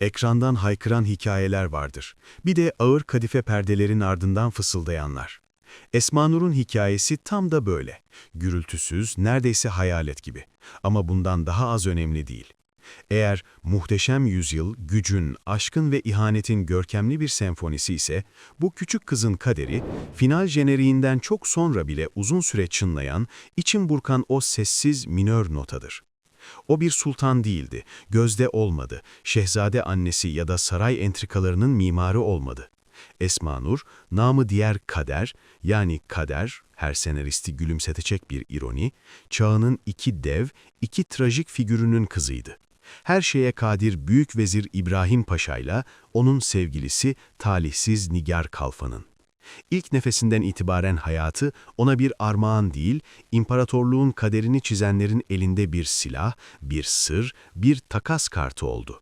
ekrandan haykıran hikayeler vardır. Bir de ağır kadife perdelerin ardından fısıldayanlar. Esma Nur'un hikayesi tam da böyle. Gürültüsüz, neredeyse hayalet gibi. Ama bundan daha az önemli değil. Eğer muhteşem yüzyıl, gücün, aşkın ve ihanetin görkemli bir senfonisi ise, bu küçük kızın kaderi, final jeneriğinden çok sonra bile uzun süre çınlayan, için burkan o sessiz minör notadır. O bir sultan değildi, gözde olmadı, şehzade annesi ya da saray entrikalarının mimarı olmadı. Esma Nur, namı diğer kader, yani kader, her senaristi gülümsetecek bir ironi, çağının iki dev, iki trajik figürünün kızıydı. Her şeye kadir Büyük Vezir İbrahim Paşa'yla onun sevgilisi talihsiz Nigar Kalfa'nın. İlk nefesinden itibaren hayatı ona bir armağan değil, imparatorluğun kaderini çizenlerin elinde bir silah, bir sır, bir takas kartı oldu.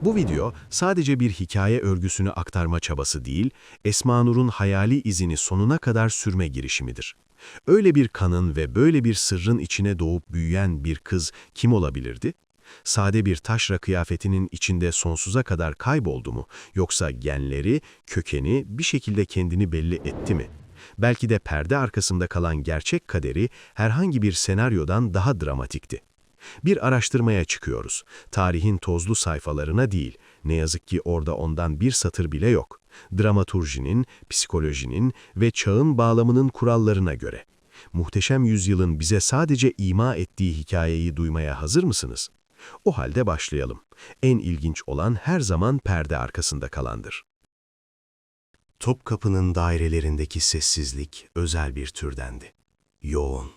Bu video sadece bir hikaye örgüsünü aktarma çabası değil, Esma Nur'un hayali izini sonuna kadar sürme girişimidir. Öyle bir kanın ve böyle bir sırrın içine doğup büyüyen bir kız kim olabilirdi? Sade bir taşra kıyafetinin içinde sonsuza kadar kayboldu mu, yoksa genleri, kökeni bir şekilde kendini belli etti mi? Belki de perde arkasında kalan gerçek kaderi herhangi bir senaryodan daha dramatikti. Bir araştırmaya çıkıyoruz. Tarihin tozlu sayfalarına değil, ne yazık ki orada ondan bir satır bile yok. Dramaturjinin, psikolojinin ve çağın bağlamının kurallarına göre. Muhteşem yüzyılın bize sadece ima ettiği hikayeyi duymaya hazır mısınız? O halde başlayalım. En ilginç olan her zaman perde arkasında kalandır. Topkapı'nın dairelerindeki sessizlik özel bir türdendi. Yoğun,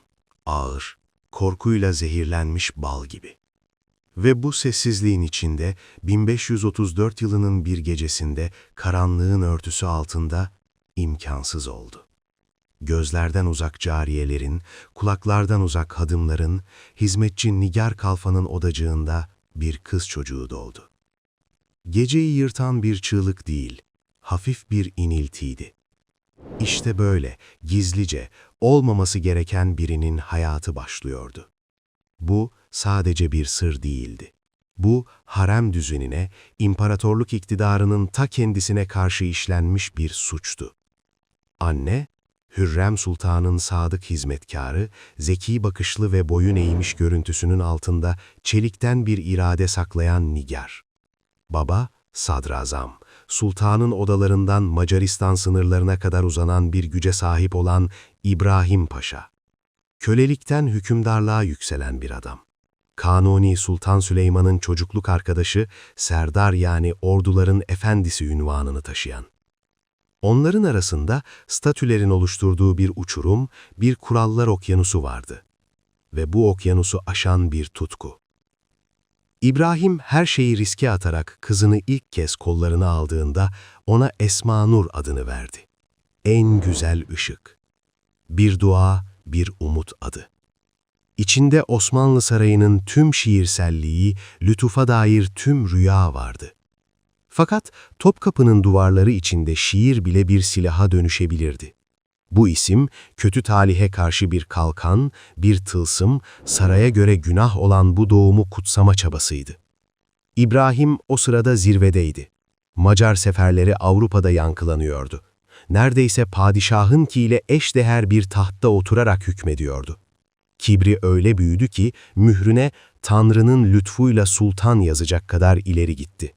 ağır, korkuyla zehirlenmiş bal gibi. Ve bu sessizliğin içinde 1534 yılının bir gecesinde karanlığın örtüsü altında imkansız oldu. Gözlerden uzak cariyelerin, kulaklardan uzak hadımların, hizmetçi Nigar Kalfa'nın odacığında bir kız çocuğu doğdu. Geceyi yırtan bir çığlık değil, hafif bir iniltiydi. İşte böyle, gizlice, olmaması gereken birinin hayatı başlıyordu. Bu sadece bir sır değildi. Bu, harem düzenine, imparatorluk iktidarının ta kendisine karşı işlenmiş bir suçtu. Anne, Hürrem Sultan'ın sadık hizmetkarı, zeki bakışlı ve boyun eğmiş görüntüsünün altında çelikten bir irade saklayan Nigar. Baba, Sadrazam, sultanın odalarından Macaristan sınırlarına kadar uzanan bir güce sahip olan İbrahim Paşa. Kölelikten hükümdarlığa yükselen bir adam. Kanuni Sultan Süleyman'ın çocukluk arkadaşı, Serdar yani orduların efendisi ünvanını taşıyan. Onların arasında statülerin oluşturduğu bir uçurum, bir kurallar okyanusu vardı. Ve bu okyanusu aşan bir tutku. İbrahim her şeyi riske atarak kızını ilk kez kollarına aldığında ona Esma Nur adını verdi. En güzel ışık. Bir dua, bir umut adı. İçinde Osmanlı Sarayı'nın tüm şiirselliği, lütufa dair tüm rüya vardı. Fakat Topkapı'nın duvarları içinde şiir bile bir silaha dönüşebilirdi. Bu isim, kötü talihe karşı bir kalkan, bir tılsım, saraya göre günah olan bu doğumu kutsama çabasıydı. İbrahim o sırada zirvedeydi. Macar seferleri Avrupa'da yankılanıyordu. Neredeyse padişahın kiyle eşdeğer bir tahtta oturarak hükmediyordu. Kibri öyle büyüdü ki mührüne Tanrı'nın lütfuyla sultan yazacak kadar ileri gitti.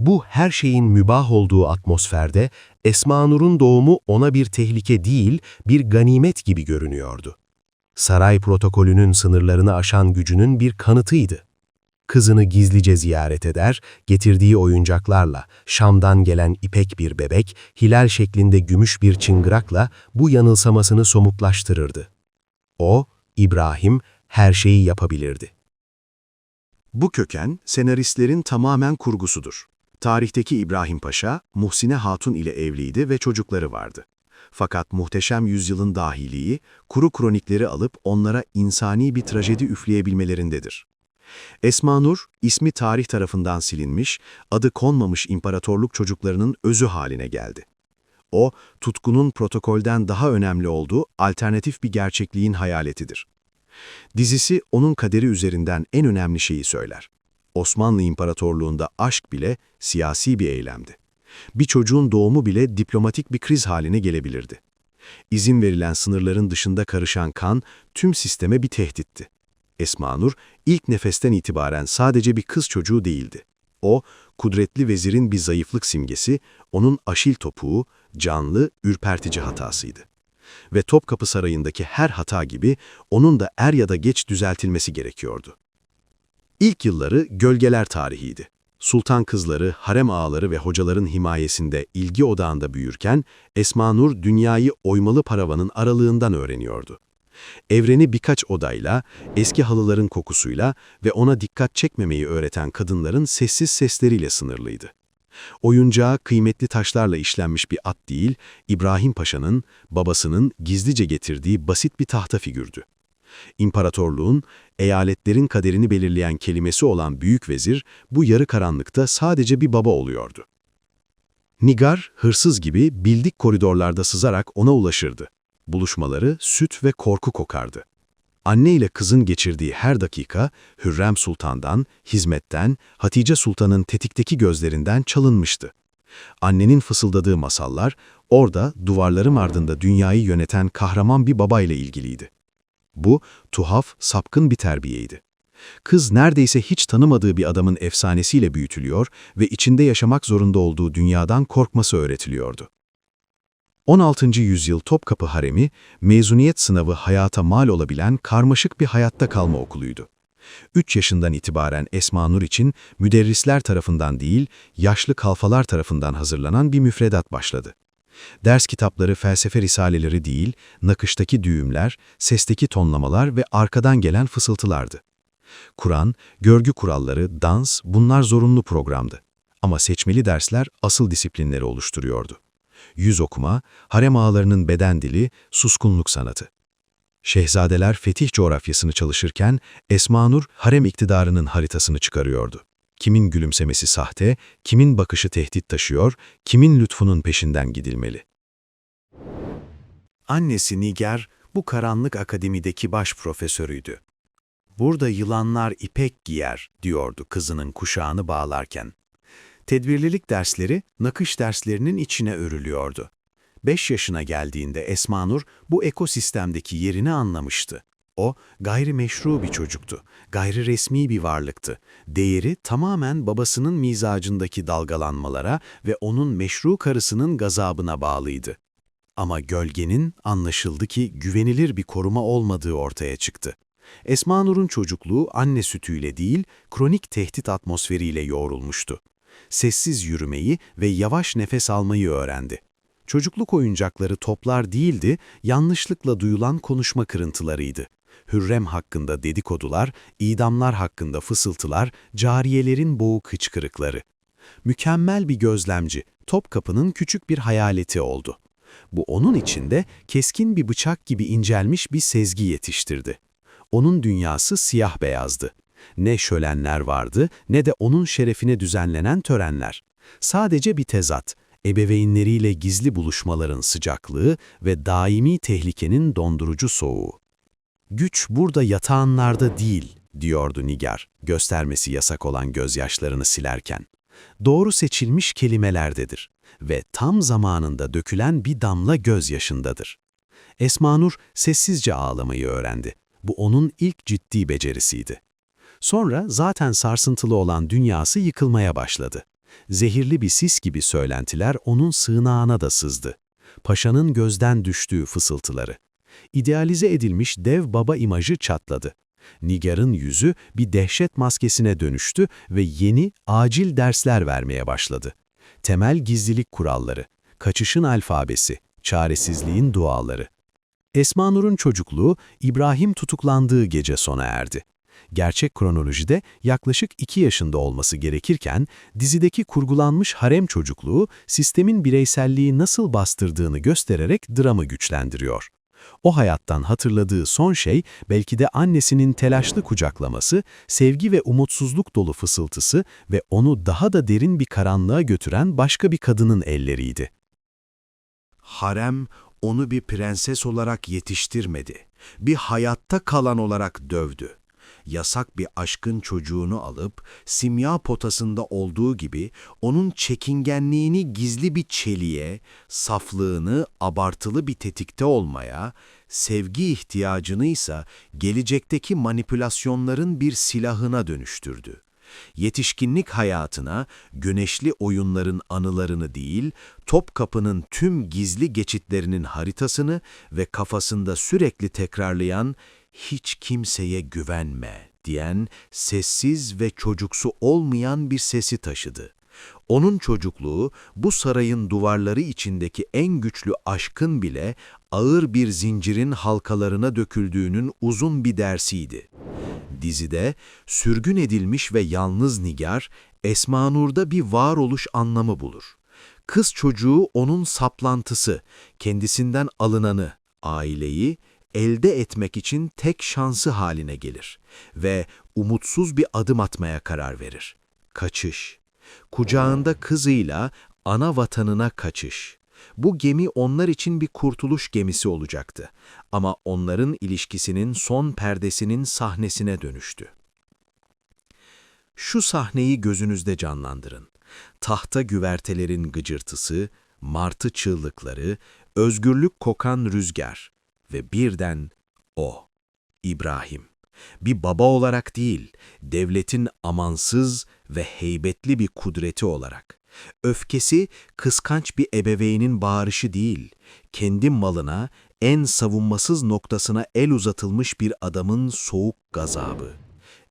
Bu her şeyin mübah olduğu atmosferde Esma Nur'un doğumu ona bir tehlike değil, bir ganimet gibi görünüyordu. Saray protokolünün sınırlarını aşan gücünün bir kanıtıydı. Kızını gizlice ziyaret eder, getirdiği oyuncaklarla, Şam'dan gelen ipek bir bebek, hilal şeklinde gümüş bir çıngırakla bu yanılsamasını somutlaştırırdı. O, İbrahim, her şeyi yapabilirdi. Bu köken, senaristlerin tamamen kurgusudur. Tarihteki İbrahim Paşa, Muhsine Hatun ile evliydi ve çocukları vardı. Fakat muhteşem yüzyılın dahiliği, kuru kronikleri alıp onlara insani bir trajedi üfleyebilmelerindedir. Esma Nur, ismi tarih tarafından silinmiş, adı konmamış imparatorluk çocuklarının özü haline geldi. O, tutkunun protokolden daha önemli olduğu alternatif bir gerçekliğin hayaletidir. Dizisi onun kaderi üzerinden en önemli şeyi söyler. Osmanlı İmparatorluğunda aşk bile siyasi bir eylemdi. Bir çocuğun doğumu bile diplomatik bir kriz haline gelebilirdi. İzin verilen sınırların dışında karışan kan tüm sisteme bir tehditti. Esma Nur ilk nefesten itibaren sadece bir kız çocuğu değildi. O, kudretli vezirin bir zayıflık simgesi, onun aşil topuğu, canlı, ürpertici hatasıydı. Ve Topkapı Sarayı'ndaki her hata gibi onun da er ya da geç düzeltilmesi gerekiyordu. İlk yılları gölgeler tarihiydi. Sultan kızları, harem ağaları ve hocaların himayesinde ilgi odağında büyürken, Esma Nur dünyayı oymalı paravanın aralığından öğreniyordu. Evreni birkaç odayla, eski halıların kokusuyla ve ona dikkat çekmemeyi öğreten kadınların sessiz sesleriyle sınırlıydı. Oyuncağı kıymetli taşlarla işlenmiş bir at değil, İbrahim Paşa'nın, babasının gizlice getirdiği basit bir tahta figürdü. İmparatorluğun, eyaletlerin kaderini belirleyen kelimesi olan büyük vezir, bu yarı karanlıkta sadece bir baba oluyordu. Nigar, hırsız gibi bildik koridorlarda sızarak ona ulaşırdı. Buluşmaları süt ve korku kokardı. Anne ile kızın geçirdiği her dakika Hürrem Sultan'dan, hizmetten, Hatice Sultan'ın tetikteki gözlerinden çalınmıştı. Annenin fısıldadığı masallar orada duvarlarım ardında dünyayı yöneten kahraman bir baba ile ilgiliydi. Bu tuhaf, sapkın bir terbiyeydi. Kız neredeyse hiç tanımadığı bir adamın efsanesiyle büyütülüyor ve içinde yaşamak zorunda olduğu dünyadan korkması öğretiliyordu. 16. yüzyıl Topkapı Haremi, mezuniyet sınavı hayata mal olabilen karmaşık bir hayatta kalma okuluydu. 3 yaşından itibaren Esma Nur için müderrisler tarafından değil, yaşlı kalfalar tarafından hazırlanan bir müfredat başladı. Ders kitapları felsefe risaleleri değil, nakıştaki düğümler, sesteki tonlamalar ve arkadan gelen fısıltılardı. Kur'an, görgü kuralları, dans bunlar zorunlu programdı. Ama seçmeli dersler asıl disiplinleri oluşturuyordu. Yüz okuma, harem ağalarının beden dili, suskunluk sanatı. Şehzadeler fetih coğrafyasını çalışırken Esma Nur harem iktidarının haritasını çıkarıyordu. Kimin gülümsemesi sahte, kimin bakışı tehdit taşıyor, kimin lütfunun peşinden gidilmeli. Annesi Niger, bu karanlık akademideki baş profesörüydü. Burada yılanlar ipek giyer, diyordu kızının kuşağını bağlarken. Tedbirlilik dersleri, nakış derslerinin içine örülüyordu. Beş yaşına geldiğinde Esma Nur bu ekosistemdeki yerini anlamıştı. O, gayrimeşru bir çocuktu, gayri resmi bir varlıktı. Değeri tamamen babasının mizacındaki dalgalanmalara ve onun meşru karısının gazabına bağlıydı. Ama gölgenin anlaşıldı ki güvenilir bir koruma olmadığı ortaya çıktı. Esma Nur'un çocukluğu anne sütüyle değil, kronik tehdit atmosferiyle yoğrulmuştu. Sessiz yürümeyi ve yavaş nefes almayı öğrendi. Çocukluk oyuncakları toplar değildi, yanlışlıkla duyulan konuşma kırıntılarıydı. Hürrem hakkında dedikodular, idamlar hakkında fısıltılar, cariyelerin boğuk hıçkırıkları. Mükemmel bir gözlemci, Topkapı'nın küçük bir hayaleti oldu. Bu onun içinde keskin bir bıçak gibi incelmiş bir sezgi yetiştirdi. Onun dünyası siyah beyazdı. Ne şölenler vardı ne de onun şerefine düzenlenen törenler. Sadece bir tezat, ebeveynleriyle gizli buluşmaların sıcaklığı ve daimi tehlikenin dondurucu soğuğu. Güç burada yatağanlarda değil, diyordu Nigar, göstermesi yasak olan gözyaşlarını silerken. Doğru seçilmiş kelimelerdedir ve tam zamanında dökülen bir damla gözyaşındadır. Esma Nur sessizce ağlamayı öğrendi. Bu onun ilk ciddi becerisiydi. Sonra zaten sarsıntılı olan dünyası yıkılmaya başladı. Zehirli bir sis gibi söylentiler onun sığınağına da sızdı. Paşanın gözden düştüğü fısıltıları. İdealize edilmiş dev baba imajı çatladı. Nigar'ın yüzü bir dehşet maskesine dönüştü ve yeni, acil dersler vermeye başladı. Temel gizlilik kuralları, kaçışın alfabesi, çaresizliğin duaları. Esma Nur'un çocukluğu İbrahim tutuklandığı gece sona erdi. Gerçek kronolojide yaklaşık 2 yaşında olması gerekirken, dizideki kurgulanmış harem çocukluğu sistemin bireyselliği nasıl bastırdığını göstererek dramı güçlendiriyor. O hayattan hatırladığı son şey belki de annesinin telaşlı kucaklaması, sevgi ve umutsuzluk dolu fısıltısı ve onu daha da derin bir karanlığa götüren başka bir kadının elleriydi. Harem onu bir prenses olarak yetiştirmedi. Bir hayatta kalan olarak dövdü. Yasak bir aşkın çocuğunu alıp simya potasında olduğu gibi onun çekingenliğini gizli bir çeliğe, saflığını abartılı bir tetikte olmaya, sevgi ihtiyacını ise gelecekteki manipülasyonların bir silahına dönüştürdü. Yetişkinlik hayatına güneşli oyunların anılarını değil, Topkapı'nın tüm gizli geçitlerinin haritasını ve kafasında sürekli tekrarlayan hiç kimseye güvenme diyen sessiz ve çocuksu olmayan bir sesi taşıdı. Onun çocukluğu bu sarayın duvarları içindeki en güçlü aşkın bile ağır bir zincirin halkalarına döküldüğünün uzun bir dersiydi. Dizide sürgün edilmiş ve yalnız Nigar, Esma Nur'da bir varoluş anlamı bulur. Kız çocuğu onun saplantısı, kendisinden alınanı, aileyi elde etmek için tek şansı haline gelir ve umutsuz bir adım atmaya karar verir. Kaçış. Kucağında kızıyla ana vatanına kaçış. Bu gemi onlar için bir kurtuluş gemisi olacaktı ama onların ilişkisinin son perdesinin sahnesine dönüştü. Şu sahneyi gözünüzde canlandırın. Tahta güvertelerin gıcırtısı, martı çığlıkları, özgürlük kokan rüzgar ve birden o, İbrahim. Bir baba olarak değil, devletin amansız ve heybetli bir kudreti olarak. Öfkesi kıskanç bir ebeveynin bağırışı değil, kendi malına, en savunmasız noktasına el uzatılmış bir adamın soğuk gazabı.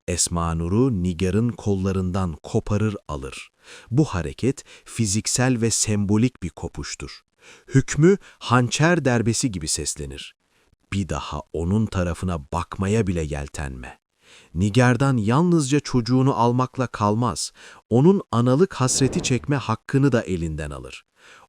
Esma Nur'u Nigar'ın kollarından koparır alır. Bu hareket fiziksel ve sembolik bir kopuştur. Hükmü hançer derbesi gibi seslenir. Bir daha onun tarafına bakmaya bile yeltenme. Nigar'dan yalnızca çocuğunu almakla kalmaz, onun analık hasreti çekme hakkını da elinden alır.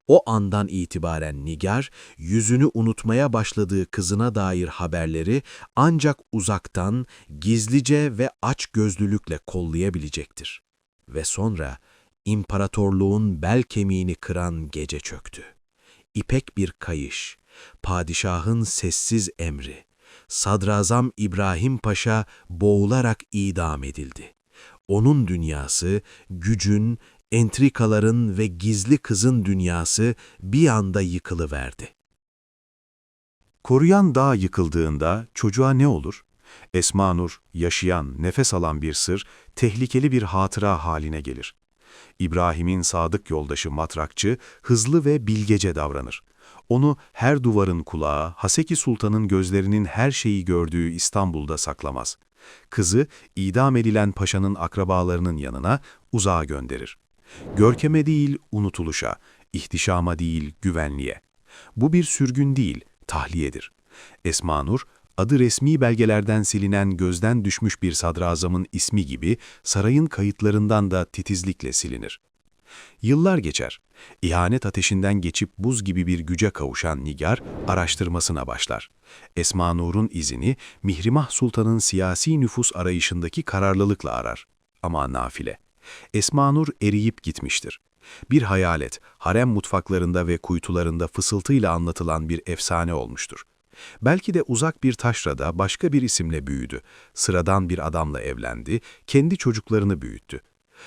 O andan itibaren Nigar, yüzünü unutmaya başladığı kızına dair haberleri ancak uzaktan, gizlice ve aç gözlülükle kollayabilecektir. Ve sonra imparatorluğun bel kemiğini kıran gece çöktü. İpek bir kayış, padişahın sessiz emri. Sadrazam İbrahim Paşa boğularak idam edildi. Onun dünyası, gücün, entrikaların ve gizli kızın dünyası bir anda yıkılıverdi. Koruyan dağ yıkıldığında çocuğa ne olur? Esma Nur, yaşayan, nefes alan bir sır, tehlikeli bir hatıra haline gelir. İbrahim'in sadık yoldaşı Matrakçı, hızlı ve bilgece davranır. Onu her duvarın kulağı, Haseki Sultan'ın gözlerinin her şeyi gördüğü İstanbul'da saklamaz. Kızı, idam edilen paşanın akrabalarının yanına uzağa gönderir. Görkeme değil, unutuluşa, ihtişama değil, güvenliğe. Bu bir sürgün değil, tahliyedir. Esma Nur, adı resmi belgelerden silinen gözden düşmüş bir sadrazamın ismi gibi sarayın kayıtlarından da titizlikle silinir. Yıllar geçer. İhanet ateşinden geçip buz gibi bir güce kavuşan Nigar araştırmasına başlar. Esma Nur'un izini Mihrimah Sultan'ın siyasi nüfus arayışındaki kararlılıkla arar. Ama nafile. Esma Nur eriyip gitmiştir. Bir hayalet, harem mutfaklarında ve kuytularında fısıltıyla anlatılan bir efsane olmuştur. Belki de uzak bir taşrada başka bir isimle büyüdü. Sıradan bir adamla evlendi, kendi çocuklarını büyüttü.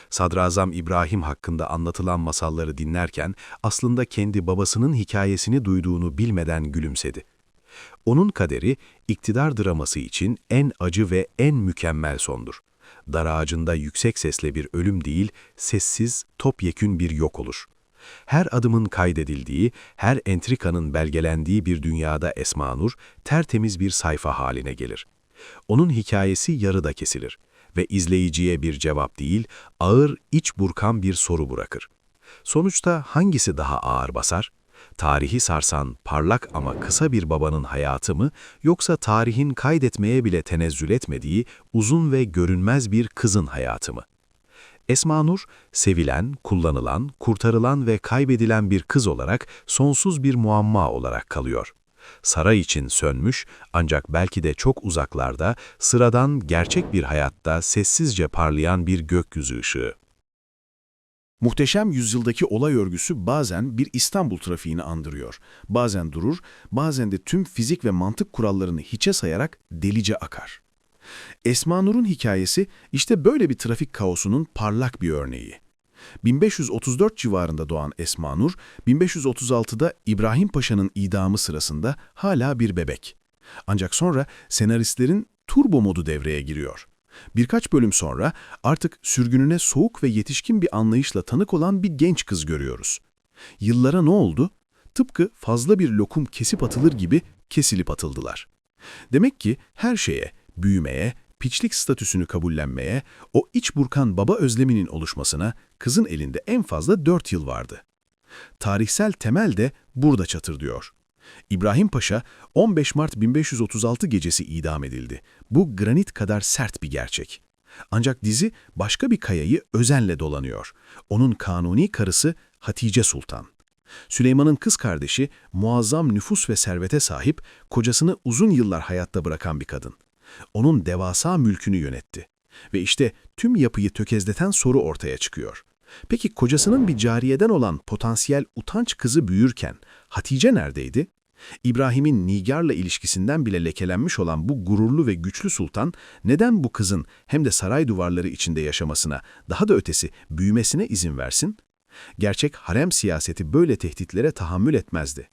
Sadrazam İbrahim hakkında anlatılan masalları dinlerken aslında kendi babasının hikayesini duyduğunu bilmeden gülümsedi. Onun kaderi iktidar draması için en acı ve en mükemmel sondur. Dar ağacında yüksek sesle bir ölüm değil, sessiz, topyekün bir yok olur. Her adımın kaydedildiği, her entrikanın belgelendiği bir dünyada Esma Nur, tertemiz bir sayfa haline gelir. Onun hikayesi yarıda kesilir ve izleyiciye bir cevap değil, ağır, iç burkan bir soru bırakır. Sonuçta hangisi daha ağır basar? Tarihi sarsan parlak ama kısa bir babanın hayatı mı, yoksa tarihin kaydetmeye bile tenezzül etmediği uzun ve görünmez bir kızın hayatı mı? Esma Nur, sevilen, kullanılan, kurtarılan ve kaybedilen bir kız olarak sonsuz bir muamma olarak kalıyor. Saray için sönmüş ancak belki de çok uzaklarda, sıradan gerçek bir hayatta sessizce parlayan bir gökyüzü ışığı. Muhteşem yüzyıldaki olay örgüsü bazen bir İstanbul trafiğini andırıyor. Bazen durur, bazen de tüm fizik ve mantık kurallarını hiçe sayarak delice akar. Esma Nur'un hikayesi işte böyle bir trafik kaosunun parlak bir örneği. 1534 civarında doğan Esma Nur, 1536'da İbrahim Paşa'nın idamı sırasında hala bir bebek. Ancak sonra senaristlerin turbo modu devreye giriyor. Birkaç bölüm sonra artık sürgününe soğuk ve yetişkin bir anlayışla tanık olan bir genç kız görüyoruz. Yıllara ne oldu? Tıpkı fazla bir lokum kesip atılır gibi kesilip atıldılar. Demek ki her şeye, büyümeye, piçlik statüsünü kabullenmeye, o iç burkan baba özleminin oluşmasına kızın elinde en fazla 4 yıl vardı. Tarihsel temel de burada çatır diyor. İbrahim Paşa 15 Mart 1536 gecesi idam edildi. Bu granit kadar sert bir gerçek. Ancak dizi başka bir kayayı özenle dolanıyor. Onun kanuni karısı Hatice Sultan. Süleyman'ın kız kardeşi muazzam nüfus ve servete sahip, kocasını uzun yıllar hayatta bırakan bir kadın. Onun devasa mülkünü yönetti. Ve işte tüm yapıyı tökezleten soru ortaya çıkıyor. Peki kocasının bir cariyeden olan potansiyel utanç kızı büyürken Hatice neredeydi? İbrahim'in Nigar'la ilişkisinden bile lekelenmiş olan bu gururlu ve güçlü sultan neden bu kızın hem de saray duvarları içinde yaşamasına, daha da ötesi büyümesine izin versin? Gerçek harem siyaseti böyle tehditlere tahammül etmezdi.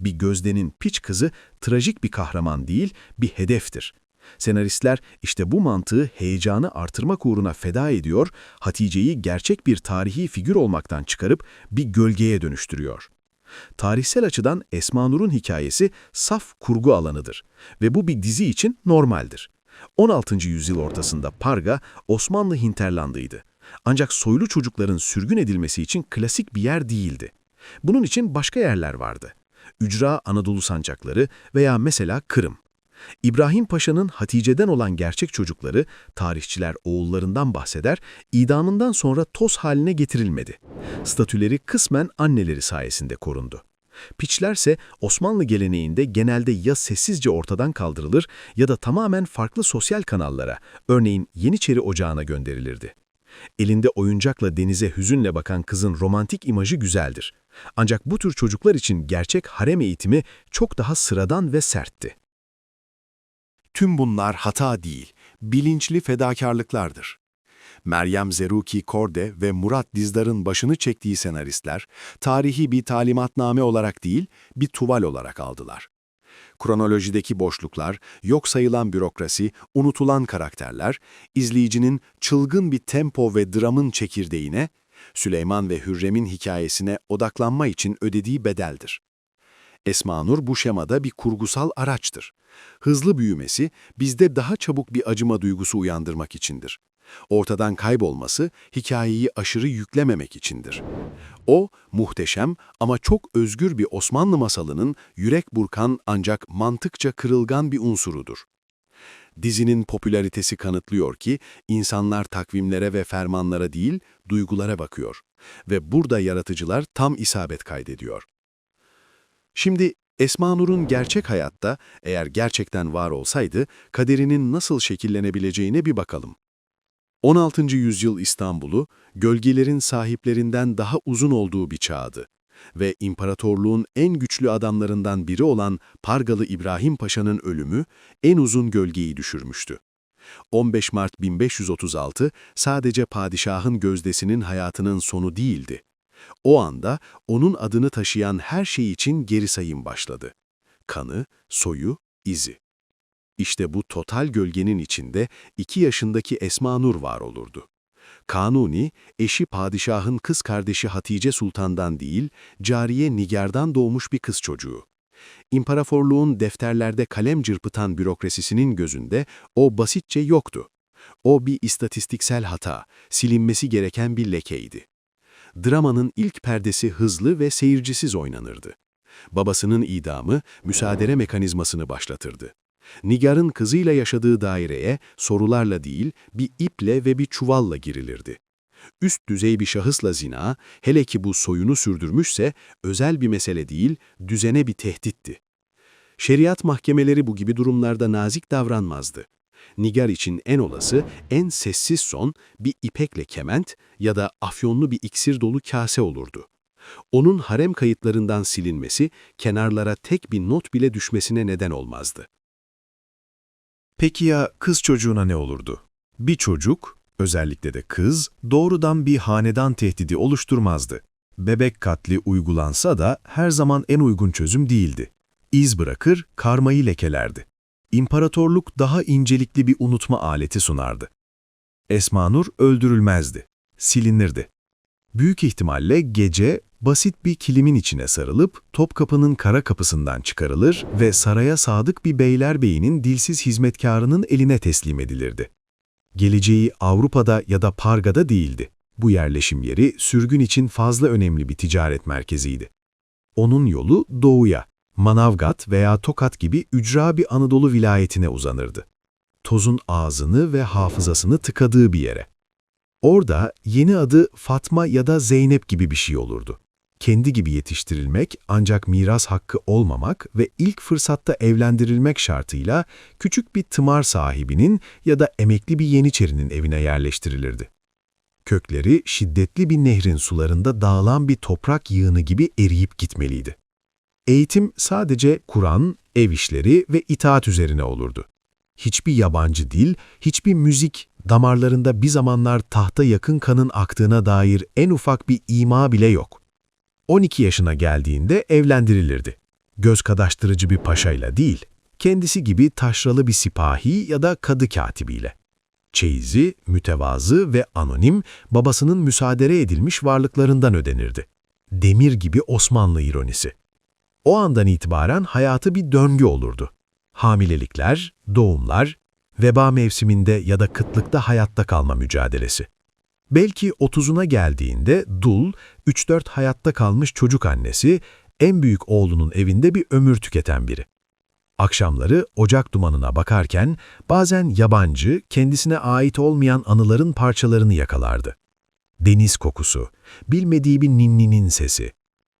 Bir gözdenin piç kızı trajik bir kahraman değil, bir hedeftir. Senaristler işte bu mantığı heyecanı artırmak uğruna feda ediyor, Hatice'yi gerçek bir tarihi figür olmaktan çıkarıp bir gölgeye dönüştürüyor. Tarihsel açıdan Esma Nur'un hikayesi saf kurgu alanıdır ve bu bir dizi için normaldir. 16. yüzyıl ortasında Parga Osmanlı hinterlandıydı. Ancak soylu çocukların sürgün edilmesi için klasik bir yer değildi. Bunun için başka yerler vardı. Ücra Anadolu sancakları veya mesela Kırım. İbrahim Paşa'nın Hatice'den olan gerçek çocukları, tarihçiler oğullarından bahseder, idamından sonra toz haline getirilmedi. Statüleri kısmen anneleri sayesinde korundu. Piçlerse Osmanlı geleneğinde genelde ya sessizce ortadan kaldırılır ya da tamamen farklı sosyal kanallara, örneğin Yeniçeri Ocağı'na gönderilirdi. Elinde oyuncakla denize hüzünle bakan kızın romantik imajı güzeldir. Ancak bu tür çocuklar için gerçek harem eğitimi çok daha sıradan ve sertti. Tüm bunlar hata değil, bilinçli fedakarlıklardır. Meryem Zeruki Korde ve Murat Dizdar'ın başını çektiği senaristler, tarihi bir talimatname olarak değil, bir tuval olarak aldılar. Kronolojideki boşluklar, yok sayılan bürokrasi, unutulan karakterler, izleyicinin çılgın bir tempo ve dramın çekirdeğine, Süleyman ve Hürrem'in hikayesine odaklanma için ödediği bedeldir. Esma Nur bu şemada bir kurgusal araçtır. Hızlı büyümesi bizde daha çabuk bir acıma duygusu uyandırmak içindir. Ortadan kaybolması hikayeyi aşırı yüklememek içindir. O, muhteşem ama çok özgür bir Osmanlı masalının yürek burkan ancak mantıkça kırılgan bir unsurudur. Dizinin popülaritesi kanıtlıyor ki insanlar takvimlere ve fermanlara değil, duygulara bakıyor ve burada yaratıcılar tam isabet kaydediyor. Şimdi Esma Nur'un gerçek hayatta eğer gerçekten var olsaydı kaderinin nasıl şekillenebileceğine bir bakalım. 16. yüzyıl İstanbul'u gölgelerin sahiplerinden daha uzun olduğu bir çağdı ve imparatorluğun en güçlü adamlarından biri olan Pargalı İbrahim Paşa'nın ölümü en uzun gölgeyi düşürmüştü. 15 Mart 1536 sadece padişahın gözdesinin hayatının sonu değildi. O anda onun adını taşıyan her şey için geri sayım başladı. Kanı, soyu, izi. İşte bu total gölgenin içinde iki yaşındaki Esma Nur var olurdu. Kanuni, eşi padişahın kız kardeşi Hatice Sultan'dan değil, cariye Nigar'dan doğmuş bir kız çocuğu. İmparatorluğun defterlerde kalem cırpıtan bürokrasisinin gözünde o basitçe yoktu. O bir istatistiksel hata, silinmesi gereken bir lekeydi dramanın ilk perdesi hızlı ve seyircisiz oynanırdı. Babasının idamı müsaadele mekanizmasını başlatırdı. Nigar'ın kızıyla yaşadığı daireye sorularla değil bir iple ve bir çuvalla girilirdi. Üst düzey bir şahısla zina, hele ki bu soyunu sürdürmüşse özel bir mesele değil, düzene bir tehditti. Şeriat mahkemeleri bu gibi durumlarda nazik davranmazdı. Nigar için en olası, en sessiz son bir ipekle kement ya da afyonlu bir iksir dolu kase olurdu. Onun harem kayıtlarından silinmesi, kenarlara tek bir not bile düşmesine neden olmazdı. Peki ya kız çocuğuna ne olurdu? Bir çocuk, özellikle de kız, doğrudan bir hanedan tehdidi oluşturmazdı. Bebek katli uygulansa da her zaman en uygun çözüm değildi. İz bırakır, karmayı lekelerdi. İmparatorluk daha incelikli bir unutma aleti sunardı. Esmanur öldürülmezdi, silinirdi. Büyük ihtimalle gece basit bir kilimin içine sarılıp Topkapı'nın kara kapısından çıkarılır ve saraya sadık bir beylerbeyinin dilsiz hizmetkarının eline teslim edilirdi. Geleceği Avrupa'da ya da Parga'da değildi. Bu yerleşim yeri sürgün için fazla önemli bir ticaret merkeziydi. Onun yolu doğuya, Manavgat veya Tokat gibi ücra bir Anadolu vilayetine uzanırdı. Tozun ağzını ve hafızasını tıkadığı bir yere. Orada yeni adı Fatma ya da Zeynep gibi bir şey olurdu. Kendi gibi yetiştirilmek ancak miras hakkı olmamak ve ilk fırsatta evlendirilmek şartıyla küçük bir tımar sahibinin ya da emekli bir yeniçerinin evine yerleştirilirdi. Kökleri şiddetli bir nehrin sularında dağılan bir toprak yığını gibi eriyip gitmeliydi. Eğitim sadece Kur'an, ev işleri ve itaat üzerine olurdu. Hiçbir yabancı dil, hiçbir müzik, damarlarında bir zamanlar tahta yakın kanın aktığına dair en ufak bir ima bile yok. 12 yaşına geldiğinde evlendirilirdi. Göz kadaştırıcı bir paşayla değil, kendisi gibi taşralı bir sipahi ya da kadı katibiyle. Çeyizi, mütevazı ve anonim babasının müsaade edilmiş varlıklarından ödenirdi. Demir gibi Osmanlı ironisi. O andan itibaren hayatı bir döngü olurdu. Hamilelikler, doğumlar, veba mevsiminde ya da kıtlıkta hayatta kalma mücadelesi. Belki 30'una geldiğinde dul, 3-4 hayatta kalmış çocuk annesi, en büyük oğlunun evinde bir ömür tüketen biri. Akşamları ocak dumanına bakarken bazen yabancı, kendisine ait olmayan anıların parçalarını yakalardı. Deniz kokusu, bilmediği bir ninninin sesi,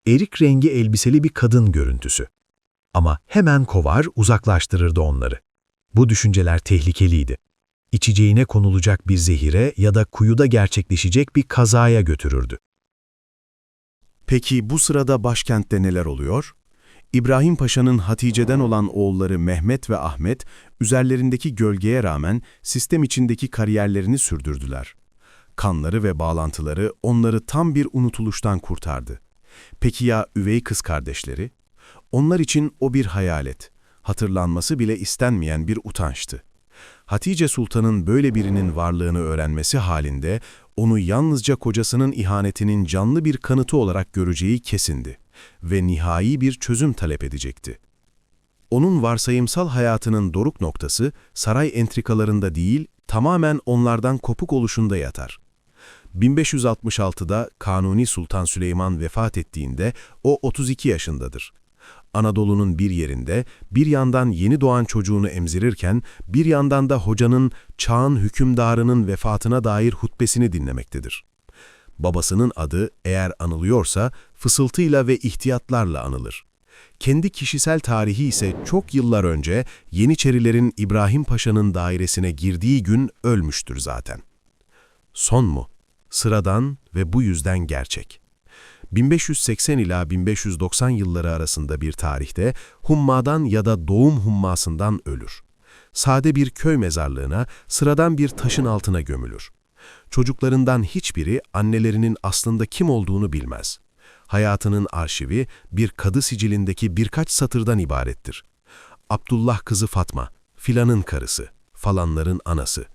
erik rengi elbiseli bir kadın görüntüsü. Ama hemen kovar, uzaklaştırırdı onları. Bu düşünceler tehlikeliydi. İçeceğine konulacak bir zehire ya da kuyuda gerçekleşecek bir kazaya götürürdü. Peki bu sırada başkentte neler oluyor? İbrahim Paşa'nın Hatice'den olan oğulları Mehmet ve Ahmet, üzerlerindeki gölgeye rağmen sistem içindeki kariyerlerini sürdürdüler. Kanları ve bağlantıları onları tam bir unutuluştan kurtardı. Peki ya üvey kız kardeşleri? Onlar için o bir hayalet, hatırlanması bile istenmeyen bir utançtı. Hatice Sultan'ın böyle birinin varlığını öğrenmesi halinde onu yalnızca kocasının ihanetinin canlı bir kanıtı olarak göreceği kesindi ve nihai bir çözüm talep edecekti. Onun varsayımsal hayatının doruk noktası saray entrikalarında değil, tamamen onlardan kopuk oluşunda yatar. 1566'da Kanuni Sultan Süleyman vefat ettiğinde o 32 yaşındadır. Anadolu'nun bir yerinde bir yandan yeni doğan çocuğunu emzirirken bir yandan da hocanın çağın hükümdarının vefatına dair hutbesini dinlemektedir. Babasının adı eğer anılıyorsa fısıltıyla ve ihtiyatlarla anılır. Kendi kişisel tarihi ise çok yıllar önce Yeniçerilerin İbrahim Paşa'nın dairesine girdiği gün ölmüştür zaten. Son mu? Sıradan ve bu yüzden gerçek. 1580 ila 1590 yılları arasında bir tarihte hummadan ya da doğum hummasından ölür. Sade bir köy mezarlığına, sıradan bir taşın altına gömülür. Çocuklarından hiçbiri annelerinin aslında kim olduğunu bilmez. Hayatının arşivi bir kadı sicilindeki birkaç satırdan ibarettir. Abdullah kızı Fatma, filanın karısı, falanların anası.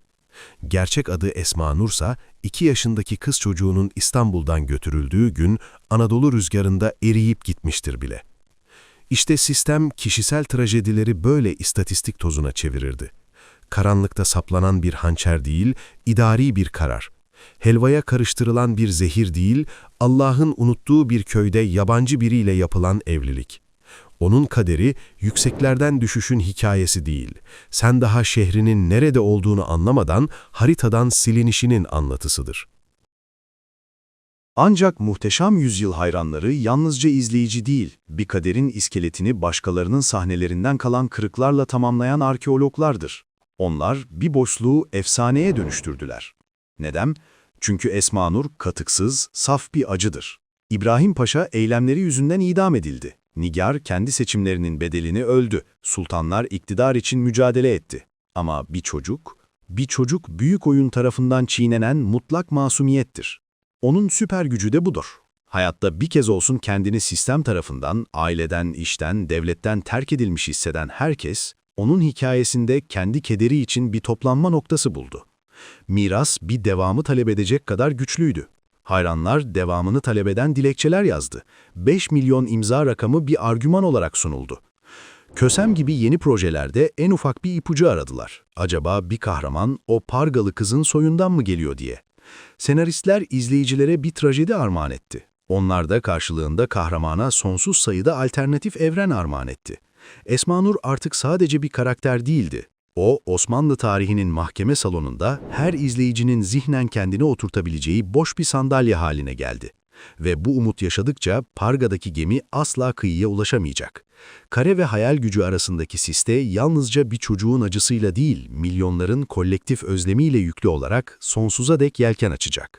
Gerçek adı Esma Nursa, 2 yaşındaki kız çocuğunun İstanbul'dan götürüldüğü gün Anadolu rüzgarında eriyip gitmiştir bile. İşte sistem kişisel trajedileri böyle istatistik tozuna çevirirdi. Karanlıkta saplanan bir hançer değil, idari bir karar. Helvaya karıştırılan bir zehir değil, Allah'ın unuttuğu bir köyde yabancı biriyle yapılan evlilik. Onun kaderi yükseklerden düşüşün hikayesi değil, sen daha şehrinin nerede olduğunu anlamadan haritadan silinişinin anlatısıdır. Ancak muhteşem yüzyıl hayranları yalnızca izleyici değil, bir kaderin iskeletini başkalarının sahnelerinden kalan kırıklarla tamamlayan arkeologlardır. Onlar bir boşluğu efsaneye dönüştürdüler. Neden? Çünkü Esma Nur katıksız, saf bir acıdır. İbrahim Paşa eylemleri yüzünden idam edildi. Nigar kendi seçimlerinin bedelini öldü. Sultanlar iktidar için mücadele etti. Ama bir çocuk, bir çocuk büyük oyun tarafından çiğnenen mutlak masumiyettir. Onun süper gücü de budur. Hayatta bir kez olsun kendini sistem tarafından, aileden, işten, devletten terk edilmiş hisseden herkes, onun hikayesinde kendi kederi için bir toplanma noktası buldu. Miras bir devamı talep edecek kadar güçlüydü. Hayranlar devamını talep eden dilekçeler yazdı. 5 milyon imza rakamı bir argüman olarak sunuldu. Kösem gibi yeni projelerde en ufak bir ipucu aradılar. Acaba bir kahraman o pargalı kızın soyundan mı geliyor diye. Senaristler izleyicilere bir trajedi armağan etti. Onlar da karşılığında kahramana sonsuz sayıda alternatif evren armağan etti. Esma Nur artık sadece bir karakter değildi. O, Osmanlı tarihinin mahkeme salonunda her izleyicinin zihnen kendini oturtabileceği boş bir sandalye haline geldi. Ve bu umut yaşadıkça Parga'daki gemi asla kıyıya ulaşamayacak. Kare ve hayal gücü arasındaki siste yalnızca bir çocuğun acısıyla değil, milyonların kolektif özlemiyle yüklü olarak sonsuza dek yelken açacak.